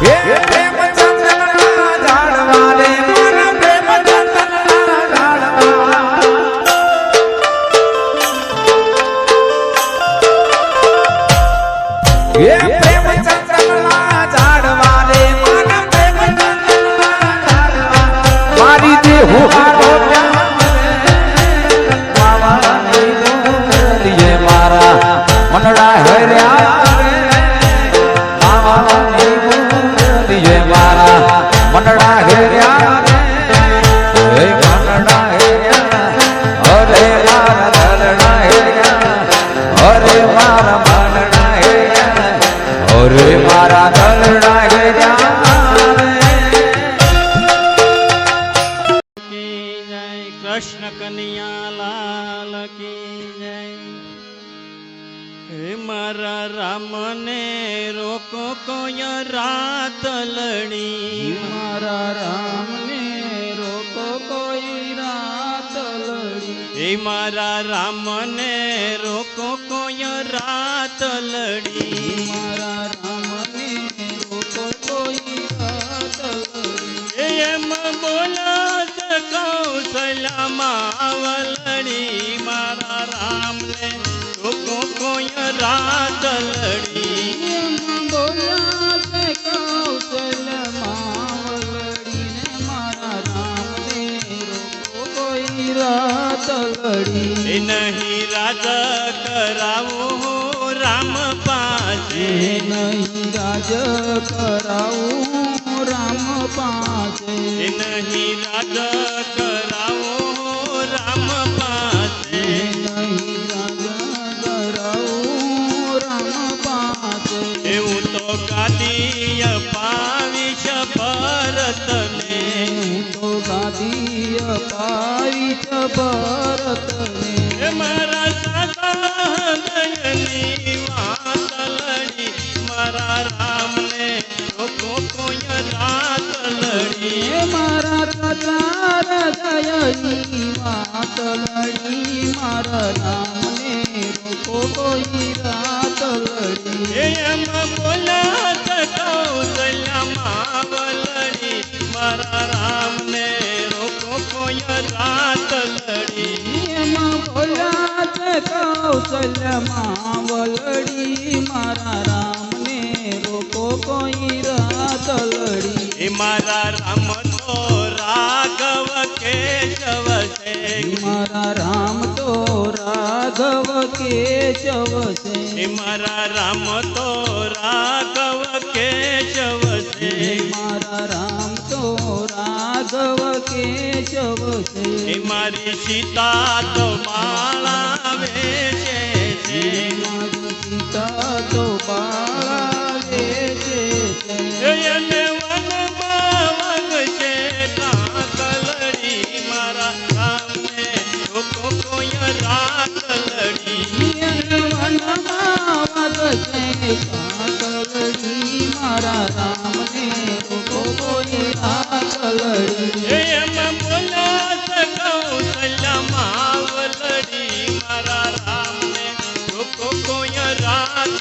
હે અરે મારા દલડા હર્યા રે કી જય કૃષ્ણ કનૈયા લાલ કી જય હે મારા રામને રોકો કોઈ રાત લડી. મારા રામને રોકો કોઈ રાત લડી હે મારા રામને રોકો કોઈ રાત લડી. મારા વલડી મારા રામને રોકો કોઈ રાત લડી છે કૌશલ્યમાં વલડીને મારા રામને રોકો કોઈ રાત લડી નહીં રાજ કરાવું રામ પાસે નહીં રાજ કરાવું રામ પાસે નહીં રાજ કરાવું તો ગાદી અપાવીશ ભરતને તો ગાદીય અપાવીશ ભરતને. મારા સાદા હૃદયની વાત લડી મારા રામને રોકો કોઈ રાત લડી. મારા જયની કૌશલ્યમાં વલડી મારા રામને રોકો કોઈ રાત લડી એ મારા રામ તો રાઘવ કેશવ છે. મારા રામ તો રાઘવ કેશવ એ છે મારા રામ તો રાઘવ કેશવ છે. મારા રામ તો રાઘવ કેશવ છે. મારી સીતા તો માળા વેચે રામને રોકો કોઈ રાત લડી એમ બોલાત કૌશલ્યમાં વલડી મારા રામને લોકો કોઈ રાત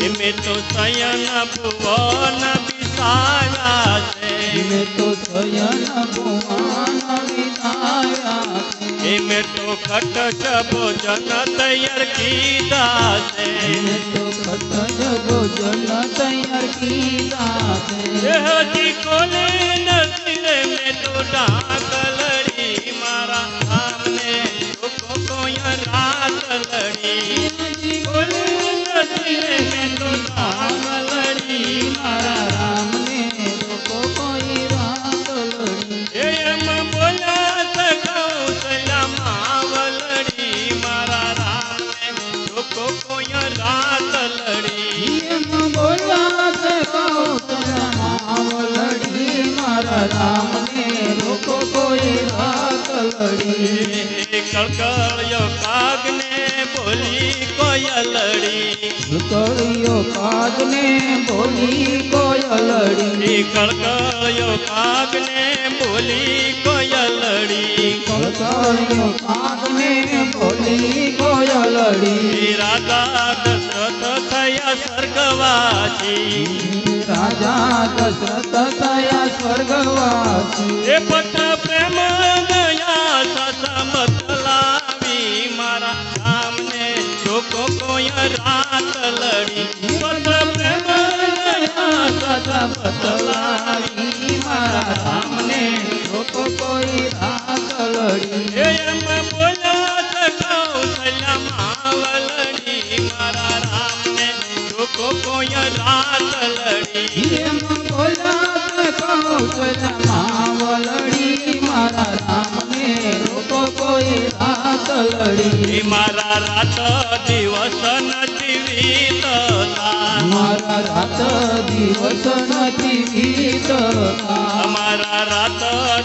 એમ તો શયન ભુવન બિસાયા છે તો સયન ભુવન વિનાયા છે એ મેં તો ખટ ભોજન તૈયાર કીધા છે. તો કટજ ભોજન તૈયાર કીધા છે. હજી કોલે નથી મે તો ડાકલડી કળકળ્યો કાગને બોલી કોયલડી કળિયો કાગને બોલી કોયલડી કળકળ્યો કાગને બોલી કોયલડી સળિયો કાગને બોલી કોયલડી રાધા દશરથ થયા સ્વર્ગવાસી. રાજા દશરથ થયા સ્વર્ગવાસી. એ પત્ર પ્રેમ રાત લડી પદ પ્રેમ દયા સદા બતલાવી મારા સામને લોકો કોઈ રાત લડી એમ બોલ્યા કૌશલ્ય માવલડી મારા રામને લોકો કોઈ રાત લડી એમ બોલાત કૌશલ માવલડી મારા સામને લોકો કોઈ રાત લડી મારા રાત દિવસ નથી વીતતા મારા રાત દિવસ નથી વીતતા અમારા રાત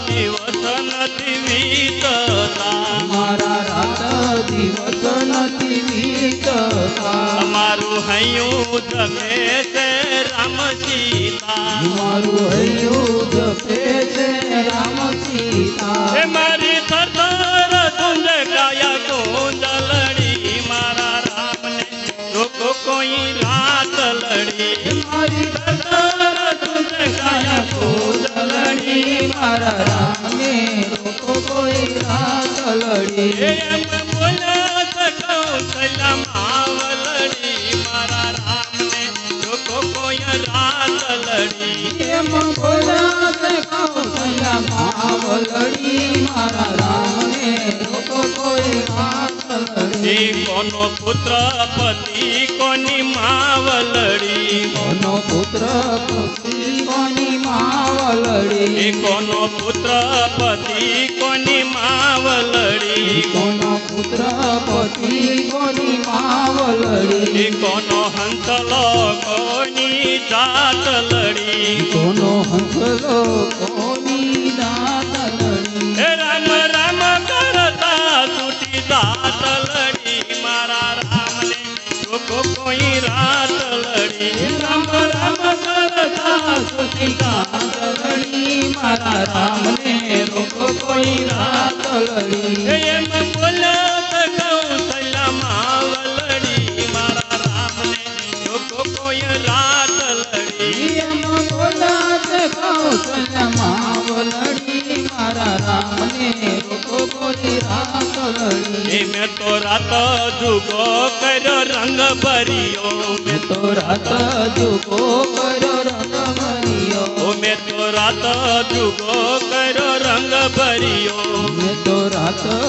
દિવસ નથી વીતતા મારા રાત દિવસ નથી વીતતા અમારું હૈયું જમે છે રામ સીતા મારું હૈયું છે રામ સીતા મારી સરદાર રાત લડી એમ બોલ્યા કૌશલ્ય માવલડી મારા રામને લોકો કોઈ રાત લડી એમ બોલાત કૌશલ્યા માવલડી મારા રામને લોકો કોઈ રાત લડી કોનો પુત્ર પતિ કોની માવલડી? કોનો પુત્ર પતિ કોની માવલડી? કોનો પુત્ર પતિ કોની માવલડી? કોનો પુત્રપતિ કોની માવલડી? કોનો હંસલો કોની જાત લડી કોનો હંસલો કોની દાત લડી રામ રામ કરતા તૂટી દાત લડી મારા રામને લોકો કોઈ રાત લડી રામ રામ કરતા તૂટી દાત લડી મારા રામને મેં તો રાત જુગો કર્યો રંગ ભર્યો. મેં તો રાત જુગો કર્યો રંગ ભર્યો. મેં તો રાત જુગો કર્યો રંગ ભર્યો. મેં તો રાત